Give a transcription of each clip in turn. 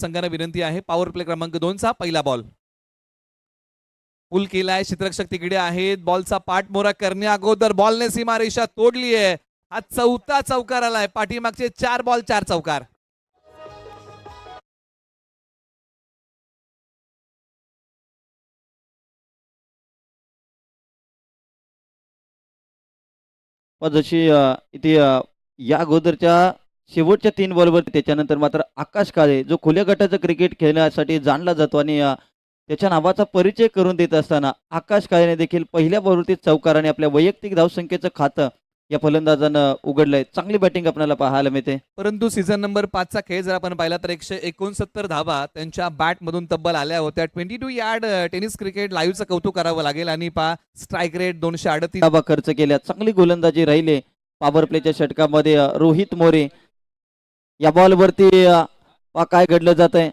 संघाला विनंती आहे. पॉवर प्ले क्रमांक दोनचा पहिला बॉल पुल केलाय चित्रक्षक तिकडे आहेत. बॉलचा पाठमोरा करण्या अगोदर बॉलने सीमारेषा तोडली आहे. हा चौथा चौकार आलाय. पाठीमागचे चार बॉल चार चौकार. जशी इथे या अगोदरच्या शेवटच्या तीन बॉलवर त्याच्यानंतर मात्र आकाश काळे जो खुल्या गटाचं क्रिकेट खेळण्यासाठी जाणला जातो आणि त्याच्या नावाचा परिचय करून देत असताना आकाश काळेने देखील पहिल्या बॉलवरती चौकाराने आपल्या वैयक्तिक धावसंख्येचं खातं या फलंदाजानं उघडलंय. चांगली बॅटिंग आपल्याला पाहायला मिळते. परंतु सीझन नंबर पाचचा खेळ जर आपण पाहिला तर एकशे एकोणसत्तर धावा त्यांच्या बॅट मधून तब्बल आल्या होत्या. Twenty two yard tennis cricket लाईव्हचं कौतुक करावं लागेल आणि पा स्ट्राईक रेट दोनशे अडतीस. धाबा खर्च केल्या. चांगली गोलंदाजी राहिले. पॉवर प्लेच्या षटकामध्ये रोहित मोरे या बॉलवरती वरती काय घडलं जात आहे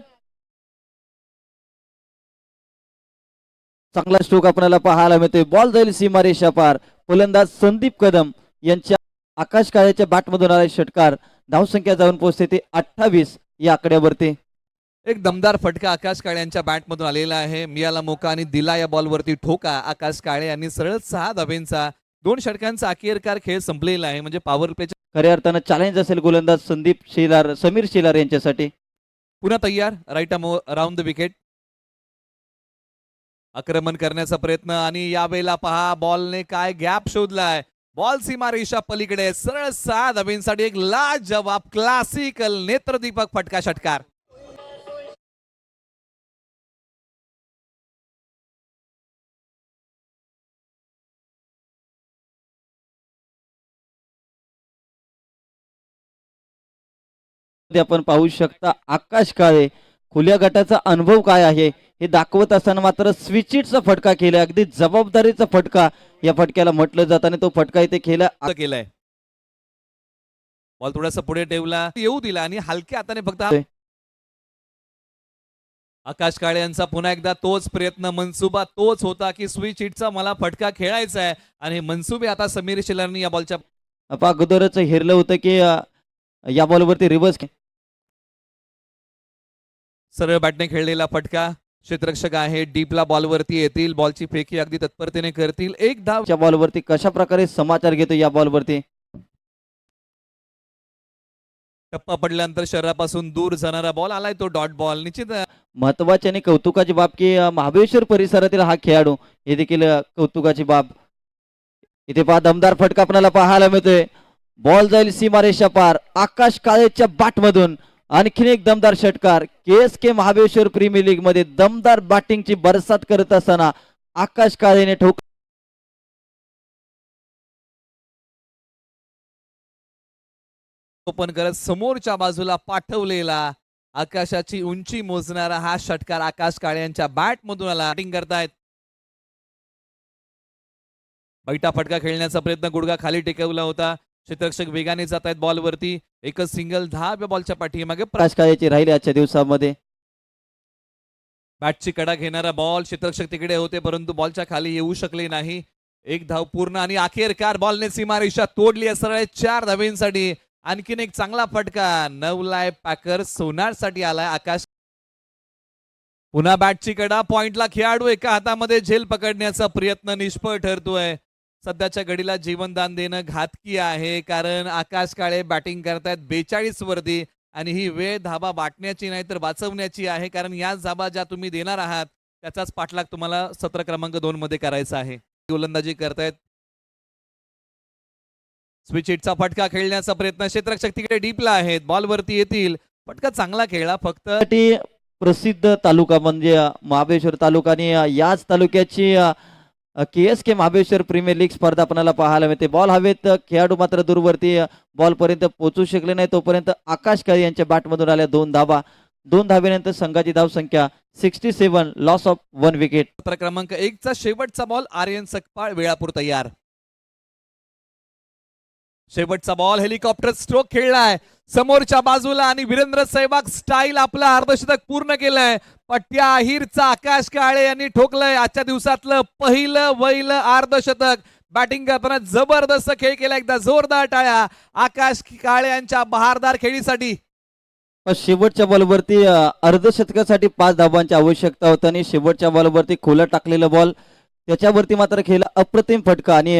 चांगला स्ट्रोक आपल्याला पाहायला मिळतोय. बॉल जाईल सीमारेषा पार. फलंदाज संदीप कदम यांच्या आकाश काळ्याच्या बॅटमधून आला षटकार. धावसंख्या जाऊन पोहोचते ते अठ्ठावीस या आकड्यावरती. एक दमदार फटका आकाश काळे यांच्या बॅटमधून आलेला आहे. मियाला मोका आणि दिला या बॉलवरती ठोका. आकाश काळे यांनी सरळ सहा धाबेंचा दोन षटकांचा अखेरकार खेळ संपलेला आहे. म्हणजे पॉवर प्लेच्या खऱ्या अर्थानं चॅलेंज असेल गोलंदाज संदीप शेलार समीर शेलार यांच्यासाठी. पुन्हा तयार राईट राऊंड द विकेट आक्रमण करण्याचा प्रयत्न आणि यावेळेला पहा बॉलने काय गॅप शोधलाय. बॉल सीमा रेषा पलीकडे सरळ सहा धाब्यांसाठी एक लाजवाब क्लासिकल नेत्रदीपक फटका षटकार आपण पाहू शकता आकाश काळे. खुल्या गटाचा अनुभव काय आहे? हे दाखवत असताना मात्र स्विचिटचा फटका केला. अगदी जबाबदारीचा फटका या फटक्याला म्हटलं जातं आणि तो फटका इथे केला. असं केलंय. बॉल थोडासा पुढे ठेवला. येऊ दिला आणि हलक्या हाताने फक्त. आकाश काळे यांचा पुन्हा एकदा तोच प्रयत्न. मनसुबा तोच होता की स्विच हिटचा मला फटका खेळायचा आहे. आणि मनसुबे आता समीर शिलारनी या बॉलच्या अगोदरच हेरलं होतं की या बॉलवरती रिव्हर्स सरळ बॅटने खेळलेला फटका. क्षेत्ररक्षक आहे डीपला बॉलवरती येतील. बॉलची फेकी अगदी तत्परतेने करतील. एक धाव च्या बॉलवरती कशा प्रकारे समाचार घेतो या बॉलवरती? टप्पा पडल्यानंतर शरीरापासून दूर जाणारा बॉल आलाय तो डॉट बॉल. निश्चित महत्वाची आणि कौतुकाची बाब की महाबळेश्वर परिसरातील हा खेळाडू हे देखील कौतुकाची बाब. इथे पहा दमदार फटका आपल्याला पाहायला मिळतोय. बॉल जाईल सीमारेषा पार. आकाश काळेच्या बॅटमधून. आणखीन एक दमदार षटकार. K S K Mahabaleshwar premier लीगमध्ये दमदार बॅटिंगची बरसात करत असताना आकाश काळेने ठोक ओपन करत समोरच्या बाजूला पाठवलेला आकाशाची उंची मोजणारा हा षटकार आकाश काळे यांच्या बॅट मधून आला. बॅटिंग करतायत. बैठा फटका खेळण्याचा प्रयत्न गुडगा खाली टेकवला होता. क्षेत्ररक्षक वेगाने जात आहेत बॉलवरती. एकच सिंगल दहा बॉलच्या पाठीमागे. आकाश काळेची राहिली आजच्या दिवसामध्ये. बॅटची कडा घेणारा बॉल क्षेत्ररक्षक तिकडे होते परंतु बॉलच्या खाली येऊ शकले नाही. एक धाव पूर्ण आणि अखेरकार बॉलने सीमारेषा तोडली सरळ चार धावेंसाठी. आणखीन एक चांगला फटका. नवलाय पॅकर सोनारसाठी आलाय आकाश. पुन्हा बॅटची कडा. पॉइंटला खेळाडू एका हातामध्ये झेल पकडण्याचा प्रयत्न निष्फळ ठरतोय. सध्याच्या घडीला जीवनदान देणं घातकी आहे कारण आकाश काळे बॅटिंग करतायत बेचाळीस वरती आणि ही वेळ धाबा वाटण्याची नाही तर वाचवण्याची आहे कारण याच धाबा ज्या तुम्ही देणार आहात त्याचाच पाठलाग तुम्हाला सत्र क्रमांक दोन मध्ये करायचा आहे. गोलंदाजी करतायत. स्विच हिटचा फटका खेळण्याचा प्रयत्न क्षेत्रक्षक तिकडे डीपला आहेत बॉलवरती येतील. फटका चांगला खेळला फक्त प्रसिद्ध तालुका म्हणजे महाबळेश्वर तालुका आणि याच तालुक्याची K S K Mahabaleshwar premier league स्पर्धा आपल्याला पाहायला मिळते. बॉल हवेत खेळाडू मात्र दूरवरती बॉलपर्यंत पोहोचू शकले नाही. तोपर्यंत आकाश काळे यांच्या बॅटमधून आल्या दोन धाबा दोन धावेनंतर संघाची धावसंख्या sixty seven loss of one wicket सत्र क्रमांक एकचा शेवटचा बॉल आर्यन सकपाळ वेळापूर तयार. शेवटचा बॉल हेलिकॉप्टर स्ट्रोक खेळलाय. समोरच्या बाजूला आणि वीरेंद्र सहवाग स्टाईल आपला अर्धशतक पूर्ण केलंय. पट्ट्या अहिरचा आकाश काळे यांनी ठोकलंय. आजच्या दिवसातलं पहिलं वहिलं अर्धशतक. बॅटिंग करताना जबरदस्त खेळ केला एकदा जोरदार टाळ्या. आकाश काळे यांच्या बहारदार खेळीसाठी. शेवटच्या बॉलवरती अर्धशतकासाठी पाच धाबांची आवश्यकता होती आणि शेवटच्या बॉलवरती खोला टाकलेला बॉल त्याच्यावरती मात्र खेळला अप्रतिम फटका आणि